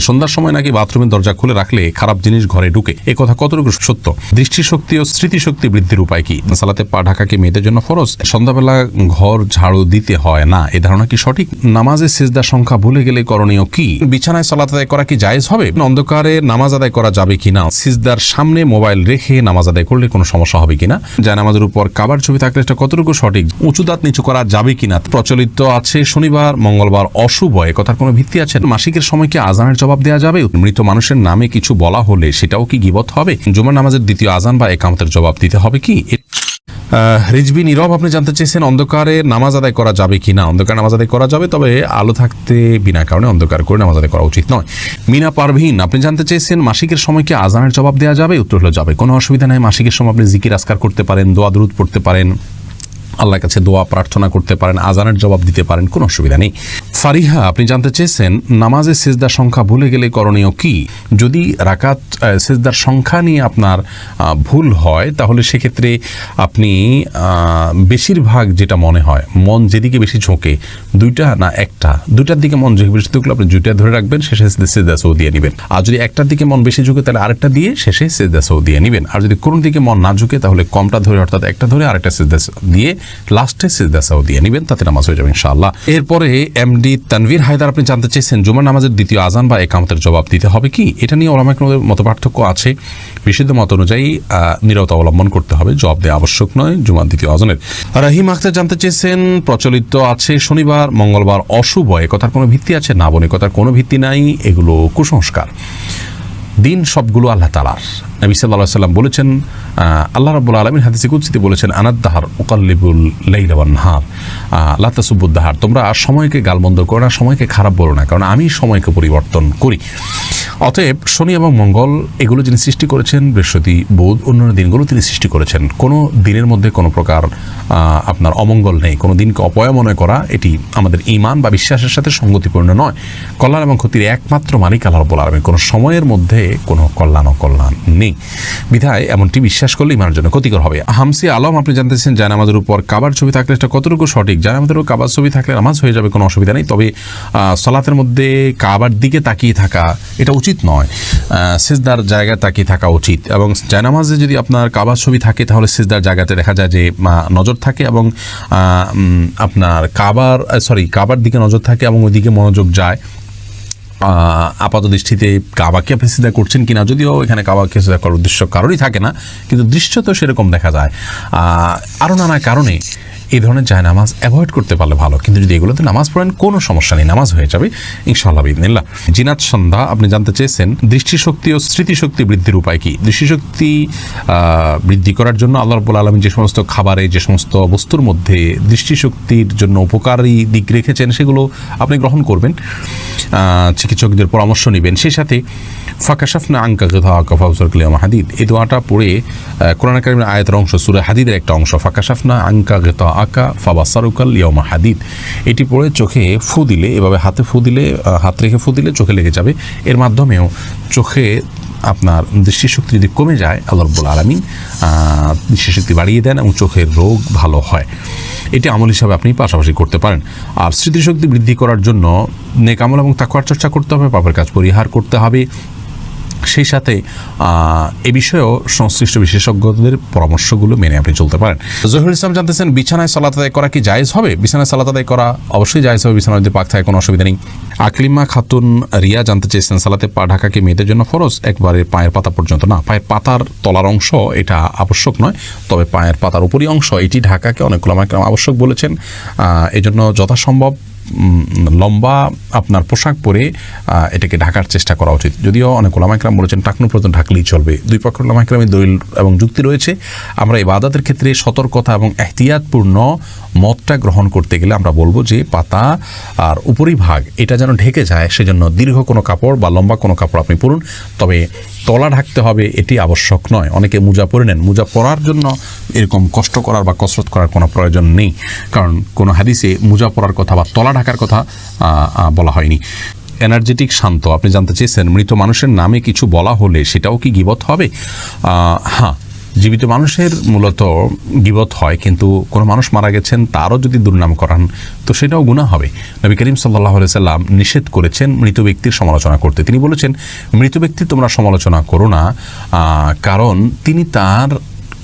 সন্ধ্যার সময় নাকি বাথরুমের দরজা খুলে রাখলে খারাপ জিনিস ঘরে ঢুকে। এ কথা কতটুকু সত্য? দৃষ্টিশক্তি ও স্মৃতিশক্তি বৃদ্ধির উপায় কি? সালাতে পা ঢাকা কি মেয়েদের জন্য ফরজ? সন্ধ্যাবেলা ঘর ঝাড়ু দিতে হয় না, এ ধারণা কি সঠিক? নামাজে সিজদার সংখ্যা ভুলে গেলে করণীয় কি? বিছানায় সালাত আদায় করা কি জায়েজ হবে? অন্ধকারে নামাজ আদায় করা যাবে কি না সিজদার সামনে মোবাইল রেখে নামাজ আদায় করলে কোনো সমস্যা হবে কিনা? যা নামাজের উপর কাবার ছবি থাকলে এটা কতটুকু সঠিক? উঁচু দাঁত নিচু করা যাবে কিনা? প্রচলিত আছে শনিবার, মঙ্গলবার, অশুভ, এ কথার কোনো ভিত্তি আছে? মাসিকের সময় কি আজানের জবাব দেওয়া যাবে? মৃত মানুষের নামে কিছু বলা হলে সেটাও কি গিবত হবে? জুমার নামাজের দ্বিতীয় আজান বা একামতের জবাব দিতে হবে কি? রিজবি নীরব, আপনি জানতে চেয়েছেন অন্ধকারে নামাজ আদায় করা যাবে কি না? অন্ধকার নামাজ আদায় করা যাবে, তবে আলো থাকতে বিনা কারণে অন্ধকার করে নামাজ আদায় করা উচিত নয়। মিনা পারভিন, আপনি জানতে চেয়েছেন মাসিকের সময় কি আজানের জবাব দেওয়া যাবে? উত্তর হলো যাবে। কোনো অসুবিধা নাই, মাসিকের সময় আপনি জিকির আসকার করতে পারেন, দোয়া, দুরুদ পড়তে পারেন। আল্লাহর কাছে দোয়া, প্রার্থনা করতে পারেন, আজানের জবাব দিতে পারেন, কোনো অসুবিধা নেই। ফারিহা, আপনি জানতে চেয়েছেন, নামাজে সেজদার সংখ্যা ভুলে গেলে করণীয় কি? যদি রাকাত সেজদার সংখ্যা নিয়ে আপনার ভুল হয়, তাহলে সেক্ষেত্রে আপনি বেশিরভাগ যেটা মনে হয়, মন যেদিকে বেশি ঝোঁকে, দুইটা না একটা, দুইটার দিকে মন ঝুঁকে বেশি থাকলে আপনি দুইটা ধরে রাখবেন, শেষে সেজদা সৌ দিয়ে নেবেন। আর যদি একটার দিকে মন বেশি ঝুঁকে, তাহলে আরেকটা দিয়ে শেষে সেজদা সৌ দিয়ে নেবেন। আর যদি কোনো দিকে মন না ঝুঁকে, তাহলে কমটা ধরে, অর্থাৎ একটা ধরে আরেকটা সেজদা দিয়ে লাস্টে সেজদা সৌ দিয়ে নেবেন তাতে নামাজ হয়ে যাবে ইনশাআল্লাহ। এরপরে এমডি তানভীর হায়দার, আপনি জানতে চেয়েছেন, জুমার নামাজের দ্বিতীয় আজান বা একামতের জবাব দিতে হবে কি? এটা নিয়ে ওলামাক মত পার্থক্য আছে। বিশুদ্ধ মত অনুযায়ী নীরবতা অবলম্বন করতে হবে। জবাব দেওয়া আবশ্যক নয় জুমার দ্বিতীয় আজানের। রাহিম আখতার জানতে চেয়েছেন, প্রচলিত আছে শনিবার, মঙ্গলবার অশুভ এ কথার কোনো ভিত্তি আছে? না বলে কোনো ভিত্তি নাই। এগুলো কুসংস্কার। দিন সবগুলো আল্লাহ তালার নবী সাল্লাহ সাল্লাম বলেছেন আল্লাহ রাবুল আলমিন হাদিসে কুৎসিতে বলেছেন আনাদ্দাহার ওকাল্লিবুল নাহার। আল্লাহ তাসুবুদ্দাহার তোমরা সময়কে গালবন্ধ করো না, সময়কে খারাপ বলো না, কারণ আমি সময়কে পরিবর্তন করি। অতএব শনি এবং মঙ্গল এগুলো যিনি সৃষ্টি করেছেন, বৃহস্পতি, বোধ, অন্যান্য দিনগুলো তিনি সৃষ্টি করেছেন। কোনো দিনের মধ্যে কোনো প্রকার আপনার অমঙ্গল নেই। কোনো দিনকে অপয়া মনে করা এটি আমাদের ইমান বা বিশ্বাসের সাথে সঙ্গতিপূর্ণ নয়। কল্যাণ এবং ক্ষতির একমাত্র মালিক আল্লাহ রব্বুল আলমী কোনো সময়ের মধ্যে কোনো কল্যাণ অকল্যাণ নেই। বিধায় এমনটি বিশ্বাস করলে ইমানের জন্য ক্ষতিকর হবে। হামসি আলম, আপনি জানতেছেন জানামাজের উপর কাবার ছবি থাকলে এটা কতটুকু সঠিক? জানামাজের উপর কাবার ছবি থাকলে নামাজ হয়ে যাবে, কোনো অসুবিধা নেই। তবে সলাতের মধ্যে কাবার দিকে তাকিয়ে থাকা, এটা উচিত নয়। সেজদার জায়গায় তাকিয়ে থাকা উচিত? এবং জানামাজে যদি আপনার কাবার ছবি থাকে, তাহলে সেজদার জায়গাতে দেখা যায় যে নজর থাকে এবং আপনার কাবার সরি কাবার দিকে নজর থাকে এবং ওইদিকে মনোযোগ যায়। আপাত দৃষ্টিতে কাবাকে আপনি সিধা করছেন কিনা, যদিও এখানে কাবাকে সিধা করার উদ্দেশ্য কারোরই থাকে না, কিন্তু দৃশ্য তো সেরকম দেখা যায়। আরও নানা কারণে এই ধরনের যায় নামাজ অ্যাভয়েড করতে পারলে ভালো। কিন্তু যদি এগুলোতে নামাজ পড়েন, কোনো সমস্যা নেই, নামাজ হয়ে যাবে, ইনশাআল্লাহ বিদিনিল্লাহ জিনাত সন্ধ্যা, আপনি জানতে চেয়েছেন, দৃষ্টিশক্তি ও স্মৃতিশক্তি বৃদ্ধির উপায় কি? দৃষ্টিশক্তি বৃদ্ধি করার জন্য আল্লাহ রব্বুল আলমী যে সমস্ত খাবারে, যে সমস্ত বস্তুর মধ্যে দৃষ্টিশক্তির জন্য উপকারী দিক রেখেছেন, সেগুলো আপনি গ্রহণ করবেন। চিকিৎসকদের পরামর্শ নেবেন। সেই সাথে, ফাঁকাশাফনা আঙ্কা গেধা আকা ফাউসর হাদিদ। এই দোয়াটা পড়ে কোরআন কারিমের আয়াতের অংশ, সুরে হাদিদের একটা অংশ। ফাঁকাশাফনা আঙ্কা গেতা আকা ফাবাসারুকাল ইয়মা হাদিদ। এটি পড়ে চোখে ফু দিলে, এভাবে হাতে ফু দিলে হাত রেখে ফু দিলে চোখে লেগে যাবে। এর মাধ্যমেও চোখে আপনার দৃষ্টিশক্তি যদি কমে যায়, আল্লাহ রব্বুল আলমিন দৃষ্টিশক্তি বাড়িয়ে দেন এবং চোখের রোগ ভালো হয়। এটি আমল হিসাবে আপনি পাশাপাশি করতে পারেন। আর স্মৃতিশক্তি বৃদ্ধি করার জন্য নেকামল এবং তাকুয়ার চর্চা করতে হবে, পাপের কাজ পরিহার করতে হবে। সেই সাথে এ বিষয়েও সংশ্লিষ্ট বিশেষজ্ঞদের পরামর্শগুলো মেনে আপনি চলতে পারেন। জহিরুল ইসলাম জানতেছেন, বিছানায় সালাত আদায় করা কি জায়েজ হবে? বিছানায় সালাত আদায় করা অবশ্যই জায়েজ হবে বিছানায় যদি পাক থাকে কোনো অসুবিধা নেই। আকলিমা খাতুন রিয়া জানতে চেয়েছেন, সালাতে পা ঢাকা কি মেয়েদের জন্য ফরজ? একবারে পায়ের পাতা পর্যন্ত না। পায়ের পাতার তলার অংশ এটা আবশ্যক নয়, তবে পায়ের পাতার উপরই অংশ। এটি ঢাকাকে অনেক ওলামাকরাম আবশ্যক বলেছেন। এজন্য যথাসম্ভব লম্বা আপনার পোশাক পরে এটাকে ঢাকার চেষ্টা করা উচিত। যদিও অনেক ওলামাইকরাম বলেছেন, টাকনু পর্যন্ত ঢাকলেই চলবে। দুই পক্ষ ওলামাইকরামের দলিল এবং যুক্তি রয়েছে, আমরা এই বাদাতের ক্ষেত্রে সতর্কতা এবং এহতিয়াতপূর্ণ মতটা গ্রহণ করতে গেলে আমরা বলব যে পাতা আর উপরিভাগ, এটা যেন ঢেকে যায়, সেজন্য দীর্ঘ কোনো কাপড় বা লম্বা কোনো কাপড় আপনি পরুন। তবে তলা ঢাকতে হবে, এটি আবশ্যক নয়। অনেকে মোজা পরে নেন। মোজা পরার জন্য এরকম কষ্ট করার বা কসরত করার কোনো প্রয়োজন নেই। কারণ কোনো হাদিসে মোজা পরার কথা বা তলা ঢাকার কথা বলা হয়নি। এনার্জেটিক শান্ত, আপনি জানতে চেয়েছেন, মৃত মানুষের নামে কিছু বলা হলে সেটাও কি গিবত হবে? হ্যাঁ জীবিত মানুষের মূলত গিবত হয়, কিন্তু কোনো মানুষ মারা গেছেন, তারও যদি দুর্নাম করান, তো সেটাও গুণা হবে। নবী করিম সাল্লাহ সাল্লাম নিষেধ করেছেন মৃত ব্যক্তির সমালোচনা করতে। তিনি বলেছেন, মৃত ব্যক্তির তোমরা সমালোচনা করো না কারণ তিনি তার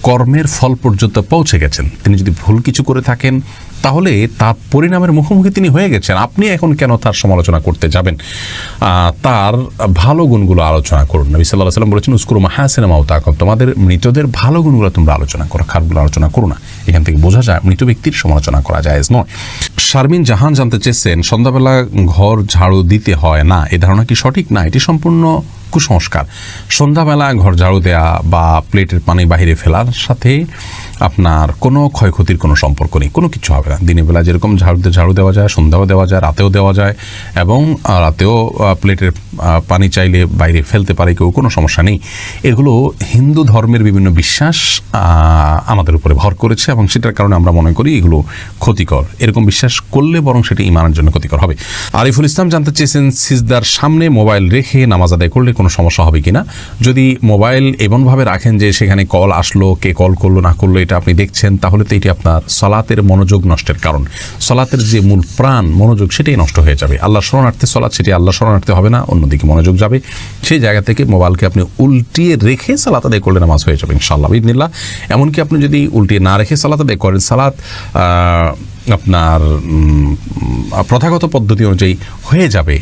কর্মের ফল পর্যন্ত পৌঁছে গেছেন। তিনি যদি ভুল কিছু করে থাকেন তাহলে তার পরিণামের মুখোমুখি তিনি হয়ে গেছেন। আপনি এখন কেন তার সমালোচনা করতে যাবেন? তার ভালো গুণগুলো আলোচনা করুন। নবী সাল্লাহ সাল্লাম বলেছেন উস্কুর মাহাসেন মাউতাকম তোমাদের মৃতদের ভালো গুণগুলো তোমরা আলোচনা করো, খারাপগুলো আলোচনা করো না। এখান থেকে বোঝা যায়, মৃত ব্যক্তির সমালোচনা করা যায় নয়। শারমিন জাহান জানতে চেয়েছেন, সন্ধ্যাবেলা ঘর ঝাড়ু দিতে হয় না, এ ধারণা কি সঠিক না? এটি সম্পূর্ণ কুসংস্কার। সন্ধ্যাবেলা ঘর ঝাড়ু দেওয়া বা প্লেটের পানি বাহিরে ফেলার সাথে আপনার কোনো ক্ষয়ক্ষতির কোনো সম্পর্ক নেই, কোনো কিছু হবে না। দিনের বেলা যেরকম ঝাড়ুতে ঝাড়ু দেওয়া যায়, সন্ধ্যাও দেওয়া যায়, রাতেও দেওয়া যায় এবং রাতেও প্লেটের পানি চাইলে বাইরে ফেলতে পারে কেউ, কোনো সমস্যা নেই। এগুলো হিন্দু ধর্মের বিভিন্ন বিশ্বাস আমাদের উপরে ভর করেছে এবং সেটার কারণে আমরা মনে করি এগুলো ক্ষতিকর। এরকম বিশ্বাস করলে বরং সেটি ইমানের জন্য ক্ষতিকর হবে। আরিফুল ইসলাম জানতে চেয়েছেন, সিজদার সামনে মোবাইল রেখে নামাজ আদায় করলে কোনো সমস্যা হবে কিনা। যদি মোবাইল এমনভাবে রাখেন যে সেখানে কল আসলো, কে কল করল, না করল, এটা আপনি দেখছেন, তাহলে তো এটি আপনার সলাতের মনোযোগ নষ্টের কারণ। সলাতের যে মূল প্রাণ মনোযোগ, সেটাই নষ্ট হয়ে যাবে। আল্লাহ শরণার্থে সলাৎ, সেটি আল্লাহ শরণার্থে হবে না, অন্যদিকে মনোযোগ যাবে। সেই জায়গা থেকে মোবাইলকে আপনি উল্টিয়ে রেখে সালাত আদায় করলে নামাজ হয়ে যাবে, ইনশাআল্লাহ ইদনিল্লাহ এমনকি আপনি যদি উল্টিয়ে না রেখে সালাত আদায় করেন সালাত আপনার প্রথাগত পদ্ধতি অনুযায়ী হয়ে যাবে।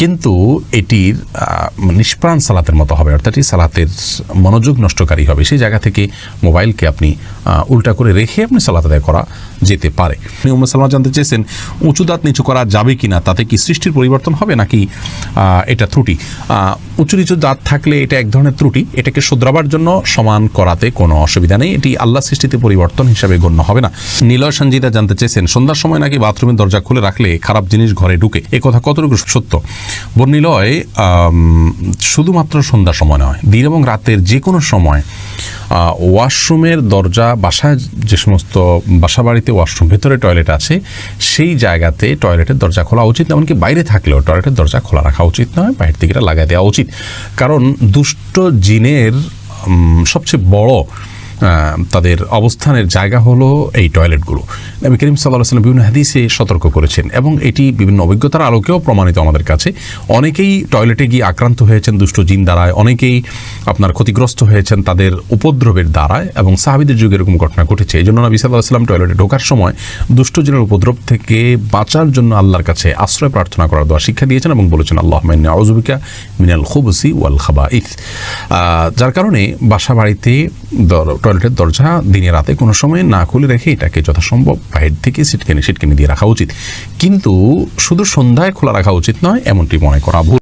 কিন্তু এটির নিষ্প্রাণ সালাতের মতো হবে, অর্থাৎ এই সালাতের মনোযোগ নষ্টকারী হবে। সেই জায়গা থেকে মোবাইলকে আপনি উল্টা করে রেখে আপনি সালাত আদায় করা যেতে পারে। উম্মে সালমা জানতে চেয়েছেন উঁচু দাঁত নিচু করা যাবে কি না তাতে কি সৃষ্টির পরিবর্তন হবে নাকি এটা ত্রুটি? উঁচু নিচু দাঁত থাকলে এটা এক ধরনের ত্রুটি এটাকে শুধরাবার জন্য সমান করাতে কোনো অসুবিধা নেই এটি আল্লাহ সৃষ্টিতে পরিবর্তন হিসাবে গণ্য হবে না। নীলয় সঞ্জিতা জানতে চেয়েছেন সন্ধ্যার সময় নাকি বাথরুমের দরজা খুলে রাখলে খারাপ জিনিস ঘরে ঢুকে এ কথা কতটুকু সত্য? আম, শুধুমাত্র সন্ধ্যার সময় নয় দিন এবং রাতের যে কোনো সময় ওয়াশরুমের দরজা বাসায় যে সমস্ত বাসা বাড়িতে ওয়াশরুম, ভেতরে টয়লেট আছে, সেই জায়গাতে টয়লেটের দরজা খোলা উচিত, এমনকি বাইরে থাকলেও টয়লেটের দরজা খোলা রাখা উচিত নয়, বাইরের দিকে লাগাই দেওয়া উচিত। কারণ দুষ্ট জিনের সবচেয়ে বড় তাদের অবস্থানের জায়গা হলো এই টয়লেটগুলো। নবী করিম সাল্লাহ সাল্লাম বিভিন্ন হাদিসে সতর্ক করেছেন এবং এটি বিভিন্ন অভিজ্ঞতার আলোকেও প্রমাণিত আমাদের কাছে। অনেকেই টয়লেটে গিয়ে আক্রান্ত হয়েছেন, দুষ্ট জিন দ্বারায়। অনেকেই আপনার ক্ষতিগ্রস্ত হয়েছেন তাদের উপদ্রবের দ্বারায় এবং সাহাবিদের যুগে এরকম ঘটনা ঘটেছে। এই জন্য নবী সাল্লাহ সাল্লাম টয়লেটে ঢোকার সময় দুষ্ট জিনের উপদ্রব থেকে বাঁচার জন্য আল্লাহর কাছে আশ্রয় প্রার্থনা করার দোয়া শিক্ষা দিয়েছেন এবং বলেছেন আল্লাহ আউজুবিকা মিনাল খুবসি ওয়াল খাবা ইথ যার কারণে বাসা বাড়িতে টয়লেটের দরজা দিনে রাতে কোনো সময় না খুলে রেখে এটাকে যথাসম্ভব বাইরে থেকে সিটকেনি সিটকেনি দিয়ে রাখা উচিত। কিন্তু শুধু সন্ধ্যায় খোলা রাখা উচিত নয়, এমনটি মনে করা ভুল।